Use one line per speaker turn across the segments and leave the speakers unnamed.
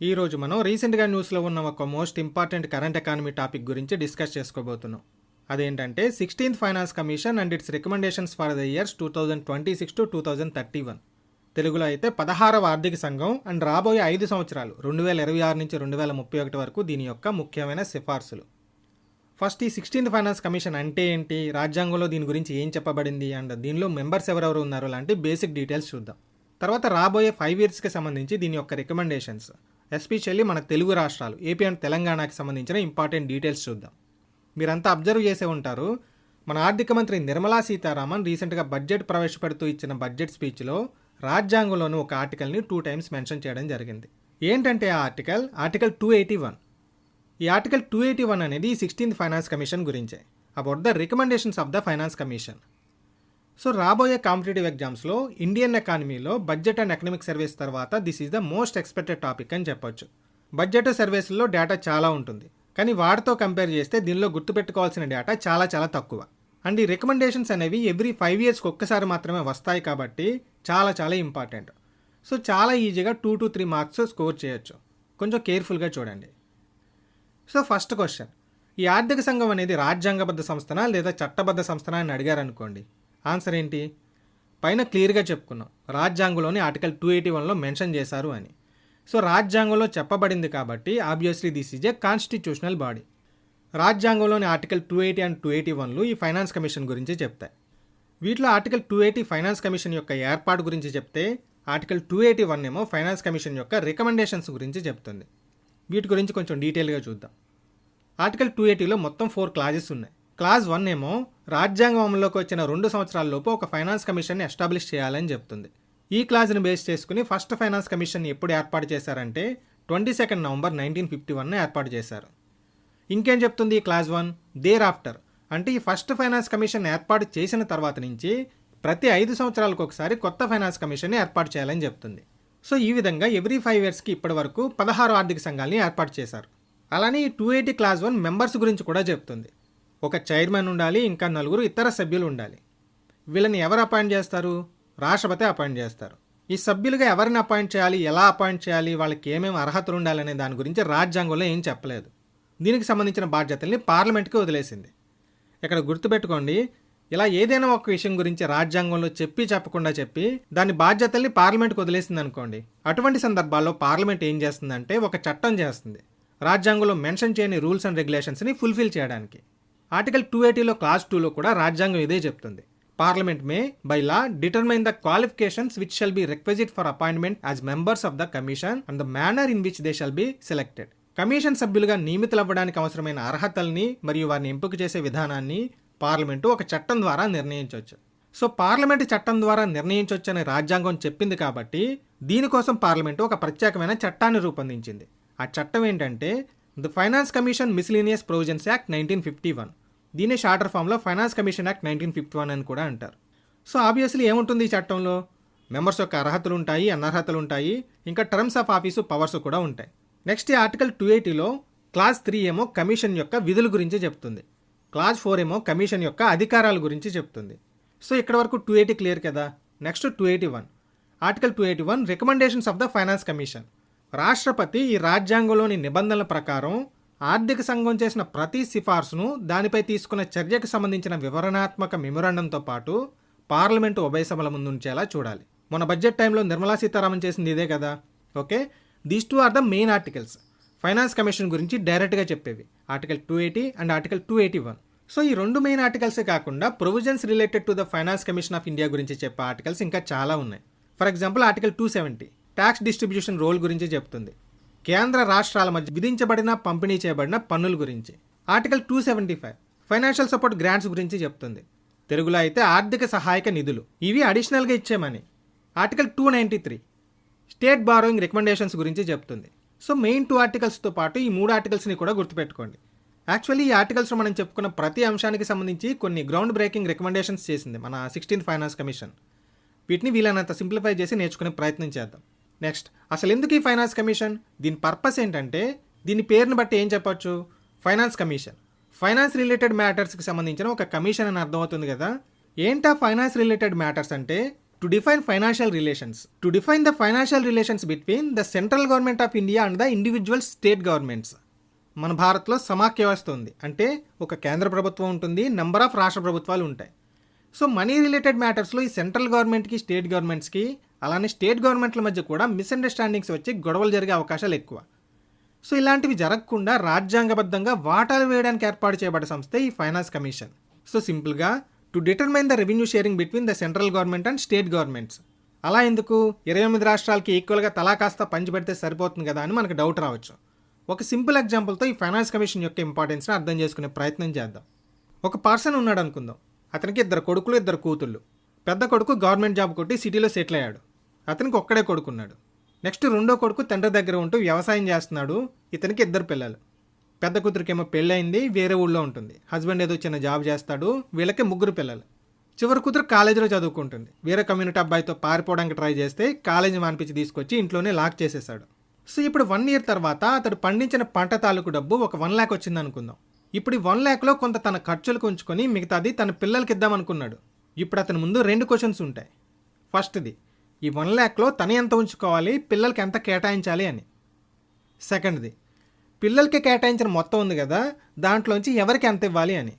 ఈరోజు మనం రీసెంట్గా న్యూస్లో ఉన్న ఒక most important current economy topic గురించి డిస్కస్ చేసుకోబోతున్నాం. అదేంటంటే sixteenth finance commission and its recommendations for the years two thousand twenty six to two thousand thirty one. తెలుగులో అయితే పదహారవ ఆర్థిక సంఘం అండ్ రాబోయే ఐదు సంవత్సరాలు రెండు వేల ఇరవై ఆరు నుంచి రెండు వేల ముప్పై ఒకటి వరకు దీని యొక్క ముఖ్యమైన సిఫార్సులు. ఫస్ట్ ఈ సిక్స్టీన్త్ ఫైనాన్స్ కమిషన్ అంటే ఏంటి? రాజ్యాంగంలో దీని గురించి ఏం చెప్పబడింది? అండ్ దీనిలో మెంబర్స్ ఎవరెవరు ఉన్నారో? లాంటి బేసిక్ డీటెయిల్స్ చూద్దాం. తర్వాత రాబోయే ఫైవ్ ఇయర్స్కి సంబంధించి దీని యొక్క రికమెండేషన్స్. ఎస్పెషల్లీ మన తెలుగు రాష్ట్రాలు ఏపీ అండ్ తెలంగాణకి సంబంధించిన ఇంపార్టెంట్ డీటెయిల్స్ చూద్దాం. మీరంతా అబ్జర్వ్ చేసే ఉంటారు మన ఆర్థిక మంత్రి నిర్మలా సీతారామన్ రీసెంట్గా బడ్జెట్ ప్రవేశపెడుతూ ఇచ్చిన బడ్జెట్ స్పీచ్లో రాజ్యాంగంలోని ఒక ఆర్టికల్ని టూ టైమ్స్ మెన్షన్ చేయడం జరిగింది. ఏంటంటే ఆ article? Article two eighty one ఈ ఆర్టికల్ టూ ఎయిటీ వన్ అనేది సిక్స్టీన్త్ ఫైనాన్స్ కమిషన్ గురించే. About the recommendations of the finance commission. So రాబోయే కాంపిటేటివ్ ఎగ్జామ్స్లో ఇండియన్ ఎకానమీలో బడ్జెట్ అండ్ ఎకనామిక్ సర్వీస్ తర్వాత this is the most expected topic అని చెప్పొచ్చు. Budget సర్వీస్లో డేటా చాలా ఉంటుంది. కానీ వాటితో కంపేర్ చేస్తే దీనిలో గుర్తుపెట్టుకోవాల్సిన డేటా చాలా చాలా తక్కువ. అండ్ ఈ రికమెండేషన్స్ అనేవి ఎవ్రీ ఫైవ్ ఇయర్స్కి ఒక్కసారి మాత్రమే వస్తాయి కాబట్టి చాలా చాలా ఇంపార్టెంట్. సో చాలా ఈజీగా two to three marks score చేయొచ్చు. కొంచెం కేర్ఫుల్గా చూడండి. So first question. ఈ ఆర్థిక సంఘం అనేది రాజ్యాంగబద్ధ సంస్థనా లేదా చట్టబద్ధ సంస్థనా అని అడిగారు అనుకోండి ఆన్సర్ ఏంటి? పైన క్లియర్గా చెప్పుకున్నాం. రాజ్యాంగంలోని ఆర్టికల్ టూ ఎయిటీ వన్లో మెన్షన్ చేశారు అని. సో రాజ్యాంగంలో చెప్పబడింది కాబట్టి obviously this is a constitutional body. రాజ్యాంగంలోని article two eighty and two eighty వన్లు ఈ ఫైనాన్స్ కమిషన్ గురించి చెప్తాయి. వీటిలో article two eighty finance commission యొక్క ఏర్పాటు గురించి చెప్తే ఆర్టికల్ టూ ఎయిటీ వన్ ఏమో ఫైనాన్స్ కమిషన్ యొక్క రికమెండేషన్స్ గురించి చెప్తుంది. వీటి గురించి కొంచెం డీటెయిల్గా చూద్దాం. ఆర్టికల్ టూ ఎయిటీలో మొత్తం ఫోర్ క్లాజెస్ ఉన్నాయి. క్లాజ్ వన్ ఏమో రాజ్యాంగం అమల్లోకి వచ్చిన రెండు సంవత్సరాల్లోపు ఒక ఫైనాన్స్ కమిషన్ని ఎస్టాబ్లిష్ చేయాలని చెప్తుంది. ఈ క్లాజ్ని బేస్ చేసుకుని ఫస్ట్ ఫైనాన్స్ కమిషన్ ఎప్పుడు ఏర్పాటు చేశారంటే twenty second November nineteen fifty one ఏర్పాటు చేశారు. ఇంకేం చెప్తుంది ఈ క్లాజ్ వన్? దేర్ ఆఫ్టర్ అంటే ఈ ఫస్ట్ ఫైనాన్స్ కమిషన్ ఏర్పాటు చేసిన తర్వాత నుంచి ప్రతి ఐదు సంవత్సరాలకు ఒకసారి కొత్త ఫైనాన్స్ కమిషన్ని ఏర్పాటు చేయాలని చెప్తుంది. సో ఈ విధంగా ఎవ్రీ ఫైవ్ ఇయర్స్కి ఇప్పటి వరకు పదహారు ఆర్థిక సంఘాలని ఏర్పాటు చేశారు. అలానే ఈ two eighty clause one members గురించి కూడా చెప్తుంది. ఒక చైర్మన్ ఉండాలి ఇంకా నలుగురు ఇతర సభ్యులు ఉండాలి. వీళ్ళని ఎవరు అపాయింట్ చేస్తారు? రాష్ట్రపతి అపాయింట్ చేస్తారు. ఈ సభ్యులుగా ఎవరిని అపాయింట్ చేయాలి ఎలా అపాయింట్ చేయాలి వాళ్ళకి ఏమేమి అర్హతలు ఉండాలనే దాని గురించి రాజ్యాంగంలో ఏం చెప్పలేదు. దీనికి సంబంధించిన బాధ్యతల్ని పార్లమెంట్కి వదిలేసింది. ఇక్కడ గుర్తుపెట్టుకోండి ఇలా ఏదైనా ఒక విషయం గురించి రాజ్యాంగంలో చెప్పి చెప్పకుండా చెప్పి దాని బాధ్యతల్ని పార్లమెంట్కి వదిలేసింది అనుకోండి అటువంటి సందర్భాల్లో పార్లమెంట్ ఏం చేస్తుందంటే ఒక చట్టం చేస్తుంది. రాజ్యాంగంలో మెన్షన్ చేయని రూల్స్ అండ్ రెగ్యులేషన్స్ని ఫుల్ఫిల్ చేయడానికి. ఆర్టికల్ టూ ఎయిటీలో క్లాస్ టూలో కూడా రాజ్యాంగం ఇదే చెప్తుంది. Parliament may by law determine the qualifications which shall be requisite for appointment as members of the commission and the manner in which they shall be selected. Commission సభ్యులుగా నియమితులవ్వడానికి అవసరమైన అర్హతల్ని మరియు వారిని ఎంపిక చేసే విధానాన్ని పార్లమెంటు ఒక చట్టం ద్వారా నిర్ణయించవచ్చు సో పార్లమెంటు చట్టం ద్వారా నిర్ణయించవచ్చని రాజ్యాంగం చెప్పింది కాబట్టి దీనికోసం పార్లమెంటు ఒక ప్రత్యేకమైన చట్టాన్ని రూపొందించింది. ఆ చట్టం ఏంటంటే the finance commission miscellaneous provisions act nineteen fifty one. దీని షార్టర్ ఫామ్లో finance commission act nineteen fifty one అని కూడా అంటారు. సో ఆబ్వియస్లీ ఏముంటుంది ఈ చట్టంలో? మెంబర్స్ యొక్క అర్హతలు ఉంటాయి అనర్హతలు ఉంటాయి ఇంకా టర్మ్స్ ఆఫ్ ఆఫీసు పవర్స్ కూడా ఉంటాయి. నెక్స్ట్ ఈ ఆర్టికల్ టూ ఎయిటీలో క్లాస్ త్రీ ఏమో కమిషన్ యొక్క విధుల గురించి చెప్తుంది. క్లాస్ ఫోర్ ఏమో కమిషన్ యొక్క అధికారాల గురించి చెప్తుంది. సో ఇక్కడ వరకు టూ ఎయిటీ క్లియర్ కదా? Next two eighty one article two eighty one recommendations of the finance commission రాష్ట్రపతి ఈ రాజ్యాంగంలోని నిబంధనల ప్రకారం ఆర్థిక సంఘం చేసిన ప్రతి సిఫార్సును దానిపై తీసుకున్న చర్యకు సంబంధించిన వివరణాత్మక మెమొరాండంతో పాటు పార్లమెంటు ఉభయ సభల ముందుంచేలా చూడాలి. మన బడ్జెట్ టైంలో నిర్మలా సీతారామన్ చేసింది ఇదే కదా. Okay? These two are the main articles finance commission గురించి డైరెక్ట్గా చెప్పేవి. Article two eighty and article two eighty one so ఈ రెండు మెయిన్ ఆర్టికల్సే కాకుండా provisions related to the finance commission of India గురించి చెప్పే ఆర్టికల్స్ ఇంకా చాలా ఉన్నాయి. For example article two seventy tax distribution role గురించి చెప్తుంది. కేంద్ర రాష్ట్రాల మధ్య విధించబడిన పంపిణీ చేయబడిన పన్నుల గురించి. Article two seventy five financial support grants గురించి చెప్తుంది. తెలుగులో అయితే ఆర్థిక సహాయక నిధులు. ఇవి అడిషనల్గా ఇచ్చేమని. Article two ninety three state borrowing recommendations గురించి చెప్తుంది. సో మెయిన్ టూ ఆర్టికల్స్తో పాటు ఈ మూడు ఆర్టికల్స్ని కూడా గుర్తుపెట్టుకోండి. యాక్చువల్లీ ఈ ఆర్టికల్స్లో మనం చెప్పుకున్న ప్రతి అంశానికి సంబంధించి కొన్ని గ్రౌండ్ బ్రేకింగ్ రికమెండేషన్స్ చేసింది మన సిక్స్టీన్త్ ఫైనాన్స్ కమిషన్. వీటిని వీలైనంత సింప్లిఫై చేసి నేర్చుకునే ప్రయత్నం చేద్దాం. నెక్స్ట్ అసలు ఎందుకు ఈ ఫైనాన్స్ కమిషన్? దీని పర్పస్ ఏంటంటే దీని పేరుని బట్టి ఏం చెప్పొచ్చు? Finance commission. ఫైనాన్స్ రిలేటెడ్ మ్యాటర్స్కి సంబంధించిన ఒక కమిషన్ అని అర్థమవుతుంది కదా. ఏంటా ఫైనాన్స్ రిలేటెడ్ మ్యాటర్స్ అంటే? To define financial relations. To define the financial relations between the central government of India and the individual state governments. మన భారత్లో సమాఖ్య వ్యవస్థ ఉంది. అంటే ఒక కేంద్ర ప్రభుత్వం ఉంటుంది నెంబర్ ఆఫ్ రాష్ట్ర ప్రభుత్వాలు ఉంటాయి. సో మనీ రిలేటెడ్ మ్యాటర్స్లో ఈ సెంట్రల్ గవర్నమెంట్కి స్టేట్ గవర్నమెంట్స్కి అలానే స్టేట్ గవర్నమెంట్ల మధ్య కూడా మిస్అండర్స్టాండింగ్స్ వచ్చి గొడవలు జరిగే అవకాశాలు ఎక్కువ. సో ఇలాంటివి జరగకుండా రాజ్యాంగబద్ధంగా వాటాలు వేయడానికి ఏర్పాటు చేయబడ్డ సంస్థ ఈ ఫైనాన్స్ కమిషన్. సో సింపుల్గా to determine the revenue sharing between the central government and state governments అలా ఎందుకు? ఇరవై ఎనిమిది రాష్ట్రాలకి ఈక్వల్గా తలా కాస్త పంచిపెడితే సరిపోతుంది కదా అని మనకు డౌట్ రావచ్చు. ఒక సింపుల్ ఎగ్జాంపుల్తో ఈ ఫైనాన్స్ కమిషన్ యొక్క ఇంపార్టెన్స్ని అర్థం చేసుకునే ప్రయత్నం చేద్దాం. ఒక పర్సన్ ఉన్నాడు అనుకుందాం. అతనికి ఇద్దరు కొడుకులు ఇద్దరు కూతుళ్ళు. పెద్ద కొడుకు గవర్నమెంట్ జాబ్ కొట్టి సిటీలో సెటిల్ అయ్యాడు. అతనికి ఒక్కడే కొడుకున్నాడు. నెక్స్ట్ రెండో కొడుకు తండ్రి దగ్గర ఉంటూ వ్యవసాయం చేస్తున్నాడు. ఇతనికి ఇద్దరు పిల్లలు. పెద్ద కూతురికేమో పెళ్ళయింది వేరే ఊళ్ళో ఉంటుంది. హస్బెండ్ ఏదో చిన్న జాబ్ చేస్తాడు వీళ్ళకి ముగ్గురు పిల్లలు. చివరి కూతురు కాలేజీలో చదువుకుంటుంది. వేరే కమ్యూనిటీ అబ్బాయితో పారిపోవడానికి ట్రై చేస్తే కాలేజీ మానిపించి తీసుకొచ్చి ఇంట్లోనే లాక్ చేసేసాడు సో ఇప్పుడు వన్ ఇయర్ తర్వాత అతడు పండించిన పంట తాలూకు డబ్బు ఒక వన్ ల్యాక్ వచ్చింది అనుకుందాం ఇప్పుడు ఈ వన్ ల్యాక్లో కొంత తన ఖర్చులకు ఉంచుకొని మిగతాది తన పిల్లలకి ఇద్దామనుకున్నాడు ఇప్పుడు అతని ముందు రెండు క్వశ్చన్స్ ఉంటాయి. ఫస్ట్ది ఈ వన్ ల్యాక్లో తన ఎంత ఉంచుకోవాలి పిల్లలకి ఎంత కేటాయించాలి అని. సెకండ్ది పిల్లలకి కేటాయించిన మొత్తం ఉంది కదా దాంట్లోంచి ఎవరికి ఎంత ఇవ్వాలి అని.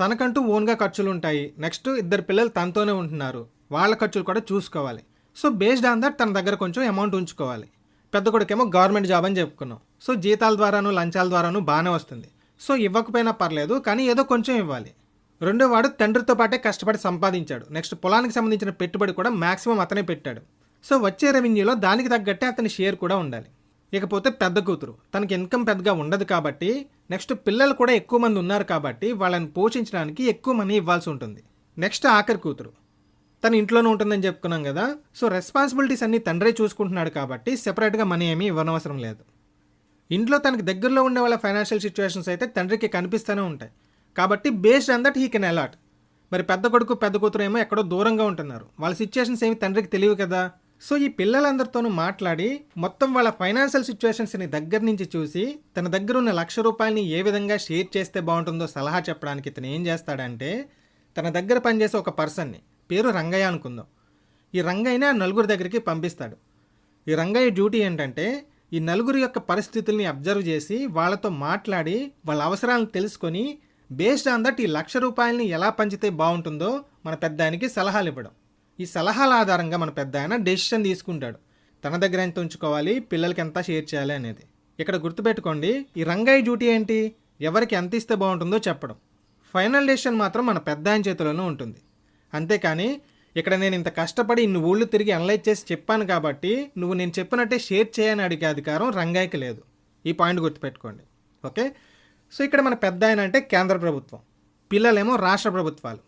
తనకంటూ ఓన్గా ఖర్చులు ఉంటాయి నెక్స్ట్ ఇద్దరు పిల్లలు తనతోనే ఉంటున్నారు. వాళ్ళ ఖర్చులు కూడా చూసుకోవాలి. సో బేస్డ్ ఆన్ దట్ తన దగ్గర కొంచెం అమౌంట్ ఉంచుకోవాలి. పెద్ద కొడుకేమో గవర్నమెంట్ జాబ్ అని చెప్పుకున్నాం. సో జీతాల ద్వారాను లంచాల ద్వారాను బాగానే వస్తుంది. సో ఇవ్వకపోయినా పర్లేదు కానీ ఏదో కొంచెం ఇవ్వాలి. రెండో వాడు తండ్రితో పాటే కష్టపడి సంపాదించాడు. నెక్స్ట్ పొలానికి సంబంధించిన పెట్టుబడి కూడా మాక్సిమం అతనే పెట్టాడు. సో వచ్చే రెవెన్యూలో దానికి తగ్గట్టే అతని షేర్ కూడా ఉండాలి. ఇకపోతే పెద్ద కూతురు. తనకి ఇన్కమ్ పెద్దగా ఉండదు కాబట్టి నెక్స్ట్ పిల్లలు కూడా ఎక్కువ మంది ఉన్నారు కాబట్టి వాళ్ళని పోషించడానికి ఎక్కువ మనీ ఇవ్వాల్సి ఉంటుంది. నెక్స్ట్ ఆఖరి కూతురు. తన ఇంట్లోనే ఉంటుందని చెప్పుకున్నాం కదా. సో రెస్పాన్సిబిలిటీస్ అన్నీ తండ్రే చూసుకుంటున్నాడు కాబట్టి సెపరేట్గా మనీ ఏమీ ఇవ్వనవసరం లేదు. ఇంట్లో తనకి దగ్గరలో ఉండే వాళ్ళ ఫైనాన్షియల్ సిచ్యువేషన్స్ అయితే తండ్రికి కనిపిస్తూనే ఉంటాయి. కాబట్టి based on that he can allot మరి పెద్ద కొడుకు పెద్ద కూతురు ఏమో ఎక్కడో దూరంగా ఉంటున్నారు. వాళ్ళ సిచ్యువేషన్స్ ఏమి తండ్రికి తెలియవు కదా. సో ఈ పిల్లలందరితోనూ మాట్లాడి మొత్తం వాళ్ళ ఫైనాన్షియల్ సిచ్యువేషన్స్ని దగ్గర నుంచి చూసి తన దగ్గర ఉన్న లక్ష రూపాయలని ఏ విధంగా షేర్ చేస్తే బాగుంటుందో సలహా చెప్పడానికి ఇతను ఏం చేస్తాడంటే తన దగ్గర పనిచేసే ఒక పర్సన్ని పేరు రంగయ్య అనుకుందాం. ఈ రంగయ్యనే ఆ నలుగురు దగ్గరికి పంపిస్తాడు. ఈ రంగయ్య డ్యూటీ ఏంటంటే ఈ నలుగురు యొక్క పరిస్థితుల్ని అబ్జర్వ్ చేసి వాళ్ళతో మాట్లాడి వాళ్ళ అవసరాలను తెలుసుకొని బేస్డ్ ఆన్ దట్ ఈ లక్ష రూపాయలని ఎలా పంచితే బాగుంటుందో మన పెద్ద ఆయనకి సలహాలు ఇవ్వడం. ఈ సలహాల ఆధారంగా మన పెద్ద ఆయన డెసిషన్ తీసుకుంటాడు. తన దగ్గర ఎంత ఉంచుకోవాలి పిల్లలకి ఎంత షేర్ చేయాలి అనేది. ఇక్కడ గుర్తుపెట్టుకోండి ఈ రంగయ్య డ్యూటీ ఏంటి? ఎవరికి ఎంత ఇస్తే బాగుంటుందో చెప్పడం. ఫైనల్ డెసిషన్ మాత్రం మన పెద్ద ఆయన చేతిలోనే ఉంటుంది. అంతేకాని ఇక్కడ నేను ఇంత కష్టపడి ఇన్ని ఊళ్ళు తిరిగి అనలైజ్ చేసి చెప్పాను కాబట్టి నువ్వు నేను చెప్పినట్టే షేర్ చేయని అడిగే అధికారం రంగయ్యకి లేదు. ఈ పాయింట్ గుర్తుపెట్టుకోండి. ఓకే సో ఇక్కడ మన పెద్ద ఆయన అంటే కేంద్ర ప్రభుత్వం. పిల్లలేమో రాష్ట్ర ప్రభుత్వాలు.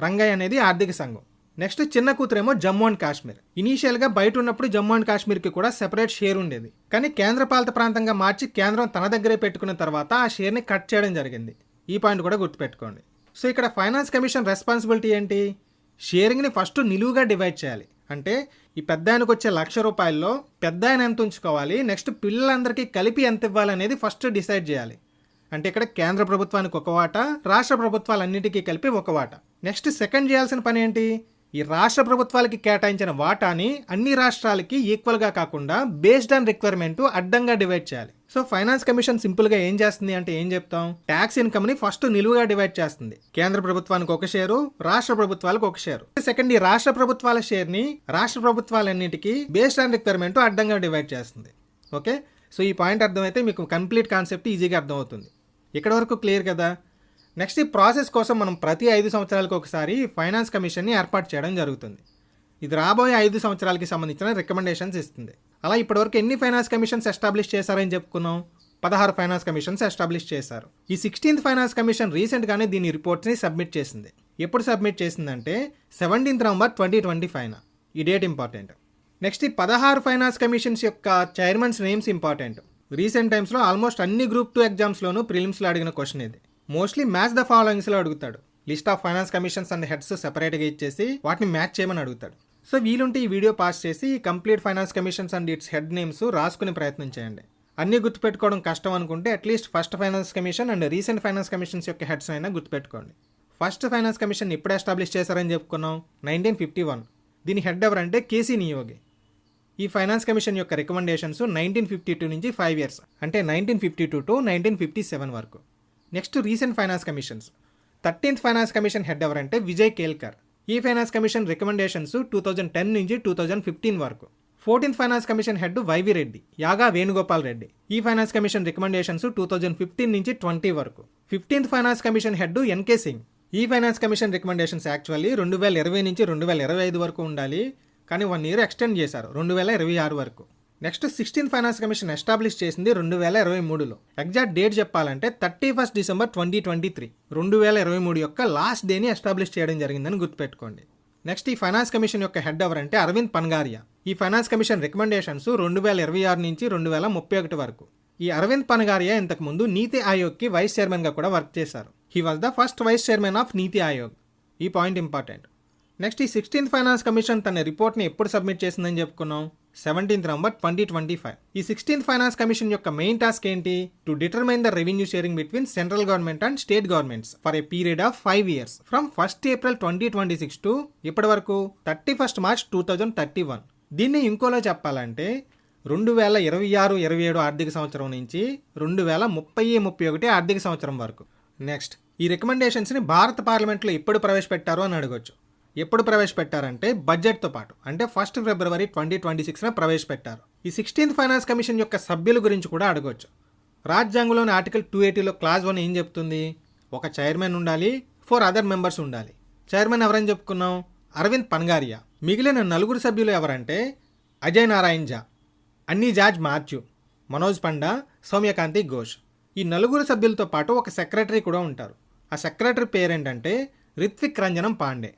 రంగయ్య అనేది ఆర్థిక సంఘం. నెక్స్ట్ చిన్న కూతురేమో జమ్మూ అండ్ కాశ్మీర్. ఇనీషియల్గా బయట ఉన్నప్పుడు జమ్మూ అండ్ కాశ్మీర్కి కూడా సెపరేట్ షేర్ ఉండేది. కానీ కేంద్ర పాలిత ప్రాంతంగా మార్చి కేంద్రం తన దగ్గరే పెట్టుకున్న తర్వాత ఆ షేర్ని కట్ చేయడం జరిగింది. ఈ పాయింట్ కూడా గుర్తుపెట్టుకోండి. సో ఇక్కడ ఫైనాన్స్ కమిషన్ రెస్పాన్సిబిలిటీ ఏంటి? షేరింగ్ని ఫస్ట్ నిలువుగా డివైడ్ చేయాలి. అంటే ఈ పెద్ద ఆయనకు వచ్చే లక్ష రూపాయల్లో పెద్ద ఆయన ఎంత ఉంచుకోవాలి? నెక్స్ట్ పిల్లలందరికీ కలిపి ఎంత ఇవ్వాలనేది ఫస్ట్ డిసైడ్ చేయాలి. అంటే ఇక్కడ కేంద్ర ప్రభుత్వానికి ఒక వాటా రాష్ట్ర ప్రభుత్వాలన్నిటికీ కలిపి ఒక వాటా. నెక్స్ట్ సెకండ్ చేయాల్సిన పని ఏంటి? ఈ రాష్ట్ర ప్రభుత్వాలకి కేటాయించిన వాటాని అన్ని రాష్ట్రాలకి ఈక్వల్గా కాకుండా బేస్డ్ ఆన్ రిక్వైర్మెంట్ అడ్డంగా డివైడ్ చేయాలి. సో ఫైనాన్స్ కమిషన్ సింపుల్గా ఏం చేస్తుంది అంటే ఏం చెప్తాం? ట్యాక్స్ ఇన్కమ్ని ఫస్ట్ నిలువుగా డివైడ్ చేస్తుంది. కేంద్ర ప్రభుత్వానికి ఒక షేరు రాష్ట్ర ప్రభుత్వాలకు ఒక షేరు సెకండ్ ఈ రాష్ట్ర ప్రభుత్వాల షేర్ని రాష్ట్ర ప్రభుత్వాలన్నిటికీ బేస్డ్ ఆన్ రిక్వైర్మెంట్ అడ్డంగా డివైడ్ చేస్తుంది. ఓకే సో ఈ పాయింట్ అర్థమైతే మీకు కంప్లీట్ కాన్సెప్ట్ ఈజీగా అర్థమవుతుంది. ఇక్కడ వరకు క్లియర్ కదా? నెక్స్ట్ ఈ ప్రాసెస్ కోసం మనం ప్రతి ఐదు సంవత్సరాలకు ఒకసారి ఫైనాన్స్ కమిషన్ని ఏర్పాటు చేయడం జరుగుతుంది. ఇది రాబోయే ఐదు సంవత్సరాలకి సంబంధించిన రికమెండేషన్స్ ఇస్తుంది. అలా ఇప్పటివరకు ఎన్ని ఫైనాన్స్ కమిషన్స్ ఎస్టాబ్లిష్ చేశారని చెప్పుకున్నాం? పదహారు ఫైనాన్స్ కమిషన్స్ ఎస్టాబ్లిష్ చేశారు. ఈ సిక్స్టీన్త్ ఫైనాన్స్ కమిషన్ రీసెంట్గానే దీని రిపోర్ట్స్ని సబ్మిట్ చేసింది. ఎప్పుడు సబ్మిట్ చేసిందంటే seventeenth November twenty twenty five ఈ డేట్ ఇంపార్టెంట్. నెక్స్ట్ ఈ పదహారు ఫైనాన్స్ కమిషన్స్ యొక్క చైర్మన్స్ నేమ్స్ ఇంపార్టెంట్. రీసెంట్ టైమ్స్లో ఆల్మోస్ట్ అన్ని గ్రూప్ టూ ఎగ్జామ్స్లోనూ ప్రిలిమ్స్లో అడిగిన క్వశ్చన్ ఇది. మోస్ట్లీ మ్యాచ్ ద ఫాలోయింగ్స్లో అడుగుతాడు. List of finance commissions and heads సెపరేట్గా ఇచ్చేసి వాటిని మ్యాచ్ చేయమని అడుగుతాడు. సో వీలుంటే ఈ వీడియో పాస్ చేసి ఈ complete finance commissions and its head names రాసుకునే ప్రయత్నం చేయండి. అన్నీ గుర్తుపెట్టుకోవడం కష్టం అనుకుంటే at least first finance commission and recent finance commissions యొక్క హెడ్స్ అయినా గుర్తుపెట్టుకోండి. ఫస్ట్ ఫైనాన్స్ కమిషన్ ఎప్పుడు ఎస్టాబ్లిష్ చేశారని చెప్పుకున్నాం. Nineteen fifty one. దీని హెడ్ ఎవరంటే కేసీ నియోగి. ఈ ఫైనాన్స్ కమిషన్ యొక్క రికమెండేషన్స్ నైన్టీన్ ఫిఫ్టీ టూ నుంచి ఫైవ్ ఇయర్స్ అంటే nineteen fifty two to nineteen fifty seven వరకు. Next recent finance commissions. Thirteenth finance commission head ఎవరంటే విజయ్ కేల్కర్. ఈ finance commission recommendations two thousand ten నుంచి two thousand fifteen వరకు. Fourteenth finance commission head YV Reddy యాగా Venugopal Reddy. ఈ finance commission recommendations two thousand fifteen నుంచి twenty వరకు. Fifteenth finance commission head NK Singh. ఈ finance commission recommendations actually రెండు వేల ఇరవై నుంచి రెండు వేల ఇరవై ఐదు వరకు ఉండాలి. కానీ వన్ ఇయర్ ఎక్స్టెండ్ చేశారు రెండు వేల ఇరవై ఆరు వరకు. Next sixteen finance commission establish చేసింది రెండు వేల ఇరవై మూడులో. ఎగ్జాక్ట్ డేట్ చెప్పాలంటే thirty first December twenty twenty three రెండు వేల ఇరవై మూడు యొక్క లాస్ట్ డేని ఎస్టాబ్లిష్ చేయడం జరిగిందని గుర్తుపెట్టుకోండి. నెక్స్ట్ ఈ ఫైనాన్స్ కమిషన్ యొక్క హెడ్ ఎవరంటే అరవింద్ పన్గారియా. ఈ ఫైనాన్స్ కమిషన్ రికమెండేషన్స్ రెండు వేల ఇరవై ఆరు నుంచి రెండు వేల ముప్పై ఒకటి వరకు. ఈ అరవింద్ పన్గారియా ఇంతకుముందు నీతి ఆయోగ్కి వైస్ చైర్మన్గా కూడా వర్క్ చేశారు. He was the first vice chairman of Niti Aayog. ఈ పాయింట్ ఇంపార్టెంట్. నెక్స్ట్ ఈ సిక్స్టీన్త్ ఫైనాన్స్ కమిషన్ తన రిపోర్ట్ని ఎప్పుడు సబ్మిట్ చేసిందని చెప్పుకున్నాం? Seventeenth November twenty twenty five. ఈ సిక్స్టీన్త్ ఫైనాన్స్ కమిషన్ యొక్క మెయిన్ టాస్క్ ఏంటి? To determine the revenue sharing between central government and state governments for a period of five years from first April twenty twenty six to ఇప్పటి వరకు thirty first March two thousand thirty one. దీన్ని ఇంకోలో చెప్పాలంటే రెండు వేల ఇరవై ఆరు ఇరవై ఏడు ఆర్థిక సంవత్సరం నుంచి రెండు వేల ముప్పై ముప్పై ఒకటి ఆర్థిక సంవత్సరం వరకు. నెక్స్ట్ ఈ రికమెండేషన్స్ని భారత పార్లమెంట్లో ఎప్పుడు ప్రవేశపెట్టారు అని అడగొచ్చు. ఎప్పుడు ప్రవేశపెట్టారంటే బడ్జెట్తో పాటు. అంటే ఫస్ట్ ఫిబ్రవరి ట్వంటీ ట్వంటీ సిక్స్న ప్రవేశపెట్టారు. ఈ సిక్స్టీన్త్ ఫైనాన్స్ కమిషన్ యొక్క సభ్యుల గురించి కూడా అడగవచ్చు రాజ్యాంగంలోని ఆర్టికల్ టూ ఎయిటీలో క్లాజ్ వన్ ఏం చెప్తుంది? ఒక చైర్మన్ ఉండాలి ఫోర్ అదర్ మెంబర్స్ ఉండాలి. చైర్మన్ ఎవరని చెప్పుకున్నాం? అరవింద్ పన్గారియా. మిగిలిన నలుగురు సభ్యులు ఎవరంటే అజయ్ నారాయణ్ జా అన్నీ జార్జ్ మాథ్యూ మనోజ్ పండా సౌమ్యకాంతి ఘోష్. ఈ నలుగురు సభ్యులతో పాటు ఒక సెక్రటరీ కూడా ఉంటారు. ఆ సెక్రటరీ పేరేంటంటే రిత్విక్ రంజనం పాండే.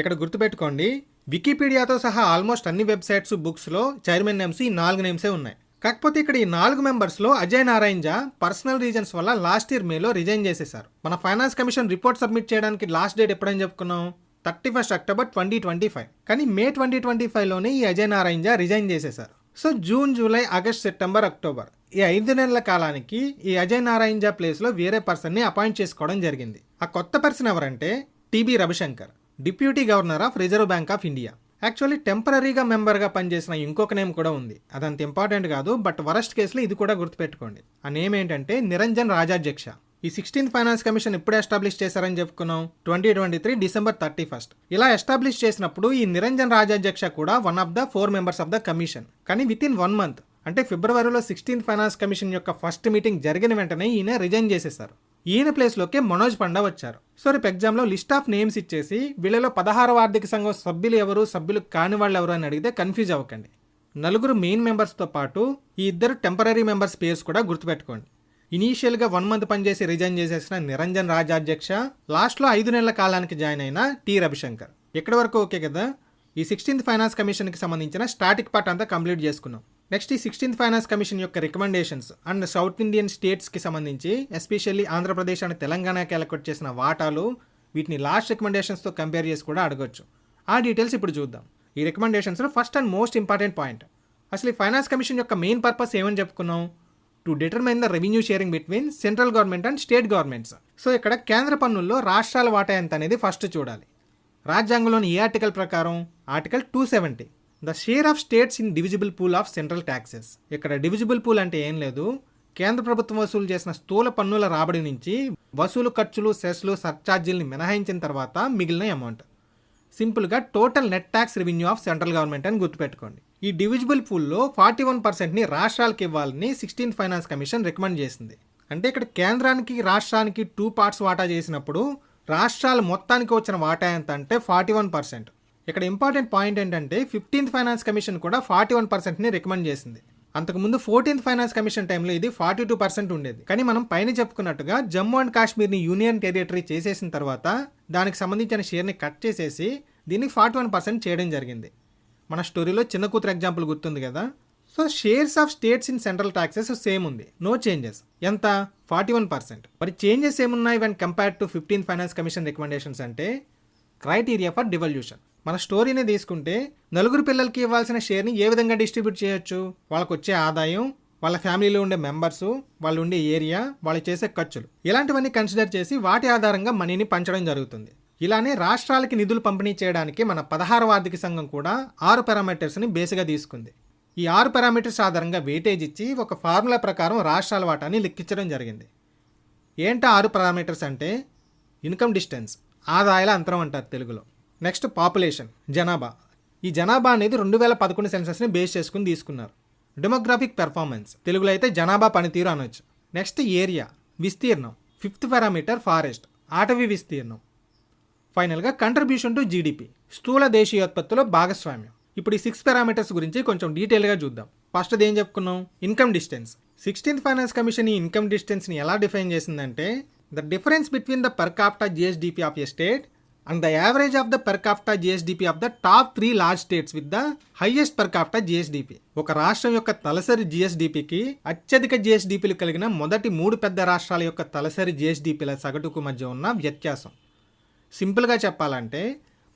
ఇక్కడ గుర్తుపెట్టుకోండి వికీపీడియాతో సహా ఆల్మోస్ట్ అన్ని వెబ్సైట్స్ బుక్స్లో చైర్మన్ నేమ్స్ ఈ నాలుగు నేమ్సే ఉన్నాయి. కాకపోతే ఇక్కడ ఈ నాలుగు మెంబర్స్లో అజయ్ నారాయణ జా పర్సనల్ రీజన్స్ వల్ల లాస్ట్ ఇయర్ మేలో రిజైన్ చేసేశారు. మన ఫైనాన్స్ కమిషన్ రిపోర్ట్ సబ్మిట్ చేయడానికి లాస్ట్ డేట్ ఎప్పుడని చెప్పుకున్నాం? Thirty first October twenty twenty five. కానీ మే ట్వంటీ ట్వంటీ ఫైవ్లోనే ఈ అజయ్ నారాయణ జా రిజైన్ చేసేశారు. So June July August September October ఈ ఐదు నెలల కాలానికి ఈ అజయ్ నారాయణ జా ప్లేస్లో వేరే పర్సన్ని అపాయింట్ చేసుకోవడం జరిగింది. ఆ కొత్త పర్సన్ ఎవరంటే TB Ravishankar. Deputy governor of Reserve Bank of India. Actually టెంపరీగా మెంబర్గా పనిచేసిన ఇంకొక నేమ్ కూడా ఉంది. అదంత ఇంపార్టెంట్ కాదు బట్ వరస్ట్ కేసులో ఇది కూడా గుర్తుపెట్టుకోండి. ఆ నేమ్ ఏంటంటే నిరంజన్ రాజాధ్యక్ష. ఈ సిక్స్టీన్త్ ఫైనాన్స్ కమిషన్ ఎప్పుడు ఎస్టాబ్లిష్ చేశారని చెప్పుకున్నాం twenty twenty three December thirty first. ఇలా ఎస్టాబ్లిష్ చేసినప్పుడు ఈ నిరంజన్ రాజాధ్యక్ష కూడా one of the four members of the commission కానీ విత్ ఇన్ వన్ మంత్ అంటే ఫిబ్రవరిలో సిక్స్టీన్త్ ఫైనాన్స్ కమిషన్ యొక్క ఫస్ట్ మీటింగ్ జరిగిన వెంటనే ఈయన రిజైన్ చేసేశారు. ఈయన ప్లేస్లోకి మనోజ్ పండా వచ్చారు. సో రేపు ఎగ్జామ్లో లిస్ట్ ఆఫ్ నేమ్స్ ఇచ్చేసి వీళ్ళలో పదహారవ ఆర్థిక సంఘం సభ్యులు ఎవరు సభ్యులు కాని వాళ్ళు ఎవరు అని అడిగితే కన్ఫ్యూజ్ అవ్వకండి. నలుగురు మెయిన్ మెంబర్స్తో పాటు ఈ ఇద్దరు టెంపరీ మెంబర్స్ పేర్స్ కూడా గుర్తుపెట్టుకోండి. ఇనీషియల్గా వన్ మంత్ పనిచేసి రిజైన్ చేసేసిన నిరంజన్ రాజాధ్యక్ష లాస్ట్లో ఐదు నెలల కాలానికి జాయిన్ అయిన టి రవిశంకర్. ఇక్కడ వరకు ఓకే కదా? ఈ సిక్స్టీన్త్ ఫైనాన్స్ కమిషన్కి సంబంధించిన స్టాటిక్ పార్ట్ అంతా కంప్లీట్ చేసుకున్నాం. నెక్స్ట్ ఈ సిక్స్టీన్త్ ఫైనాన్స్ కమిషన్ యొక్క రికమెండేషన్స్ అండ్ సౌత్ ఇండియన్ స్టేట్స్కి సంబంధించి ఎస్పెషల్లీ ఆంధ్రప్రదేశ్ అండ్ తెలంగాణకి అలకొట్ చేసిన వాటాలు వీటిని లాస్ట్ రికమెండేషన్స్తో కంపేర్ చేసి కూడా అడగొచ్చు. ఆ డీటెయిల్స్ ఇప్పుడు చూద్దాం. ఈ రికమెండేషన్స్లో first and most important point అసలు ఈ ఫైనాన్స్ కమిషన్ యొక్క మెయిన్ పర్పస్ ఏమని చెప్పుకున్నాం? To determine the revenue sharing between central government and state governments so ఇక్కడ కేంద్ర పన్నుల్లో రాష్ట్రాల వాటా ఎంత అనేది ఫస్ట్ చూడాలి. రాజ్యాంగంలోని ఏ ఆర్టికల్ ప్రకారం article two seventy the share of states in divisible pool of central taxes ఇక్కడ డివిజిబుల్ పూల్ అంటే ఏం లేదు. కేంద్ర ప్రభుత్వం వసూలు చేసిన స్థూల పన్నుల రాబడి నుంచి వసూలు ఖర్చులు సెస్లు సర్ఛార్జీల్ని మినహాయించిన తర్వాత మిగిలిన అమౌంట్ సింపుల్గా total net tax revenue of central government అని గుర్తుపెట్టుకోండి. ఈ డివిజిబుల్ పూల్లో ఫార్టీ వన్ పర్సెంట్ని రాష్ట్రాలకు ఇవ్వాలని సిక్స్టీన్ ఫైనాన్స్ కమిషన్ రికమెండ్ చేసింది. అంటే ఇక్కడ కేంద్రానికి రాష్ట్రానికి టూ పార్ట్స్ వాటా చేసినప్పుడు రాష్ట్రాలు మొత్తానికి వచ్చిన వాటా ఎంత అంటే ఫార్టీ వన్ పర్సెంట్ ఇక్కడ ఇంపార్టెంట్ పాయింట్ ఏంటంటే ఫిఫ్టీన్త్ ఫైనాన్స్ కమిషన్ కూడా ఫార్టీ వన్ పర్సెంట్ని రికమెండ్ చేసింది. అంతకుముందు ఫోర్టీన్త్ ఫైనాన్స్ కమిషన్ టైంలో ఇది ఫార్టీ టూ పర్సెంట్ ఉండేది. కానీ మనం పైన చెప్పుకున్నట్టుగా జమ్మూ అండ్ కాశ్మీర్ని యూనియన్ టెరిటరీ చేసేసిన తర్వాత దానికి సంబంధించిన షేర్ని కట్ చేసేసి దీనికి ఫార్టీ వన్ పర్సెంట్ చేయడం జరిగింది. మన స్టోరీలో చిన్న కూతురు ఎగ్జాంపుల్ గుర్తుంది కదా? So shares of states in central taxes same ఉంది. నో చేంజెస్ ఎంత? ఫార్టీ వన్ పర్సెంట్ మరి చేంజెస్ ఏమున్నాయి when compared to fifteen finance commission recommendations అంటే క్రైటీరియా ఫర్ డివల్యూషన్ మన స్టోరీని తీసుకుంటే నలుగురు పిల్లలకి ఇవ్వాల్సిన షేర్ని ఏ విధంగా డిస్ట్రిబ్యూట్ చేయొచ్చు? వాళ్ళకు వచ్చే ఆదాయం వాళ్ళ ఫ్యామిలీలో ఉండే మెంబర్స్ వాళ్ళు ఉండే ఏరియా వాళ్ళు చేసే ఖర్చులు. ఇలాంటివన్నీ కన్సిడర్ చేసి వాటి ఆధారంగా మనీని పంచడం జరుగుతుంది. ఇలానే రాష్ట్రాలకి నిధులు పంపిణీ చేయడానికి మన పదహారవ ఆర్థిక సంఘం కూడా ఆరు పారామీటర్స్ని బేస్గా తీసుకుంది. ఈ ఆరు పారామీటర్స్ ఆధారంగా వెయిటేజ్ ఇచ్చి ఒక ఫార్ములా ప్రకారం రాష్ట్రాల వాటాన్ని లెక్కించడం జరిగింది. ఏంటో ఆరు పారామీటర్స్ అంటే? ఇన్కమ్ డిస్టెన్స్ ఆదాయాల అంతరం అంటారు తెలుగులో. నెక్స్ట్ పాపులేషన్ జనాభా. ఈ జనాభా అనేది రెండు వేల పదకొండు సెన్సస్ని బేస్ చేసుకుని తీసుకున్నారు. Demographic performance. తెలుగులో అయితే జనాభా పనితీరు అనొచ్చు. నెక్స్ట్ ఏరియా విస్తీర్ణం. ఫిఫ్త్ పారామీటర్ ఫారెస్ట్ అటవీ విస్తీర్ణం. ఫైనల్గా కంట్రిబ్యూషన్ టు జీడిపి స్థూల దేశీయోత్పత్తిలో భాగస్వామ్యం. ఇప్పుడు ఈ సిక్స్ పారామీటర్స్ గురించి కొంచెం డీటెయిల్గా చూద్దాం. ఫస్ట్ ఏం చెప్పుకున్నాం? Income distance sixteenth finance commission ఈ ఇన్కమ్ డిస్టెన్స్ని ఎలా డిఫైన్ చేసిందంటే the difference between the per capita GSDP of a state and the average of the per capita GSDP of the top three large states with the highest per capita GSDP ఒక రాష్ట్రం యొక్క తలసరి జిఎస్డిపికి అత్యధిక జిఎస్డిపిలు కలిగిన మొదటి మూడు పెద్ద రాష్ట్రాల యొక్క తలసరి జిఎస్డిపిల సగటుకు మధ్య ఉన్న వ్యత్యాసం. సింపుల్గా చెప్పాలంటే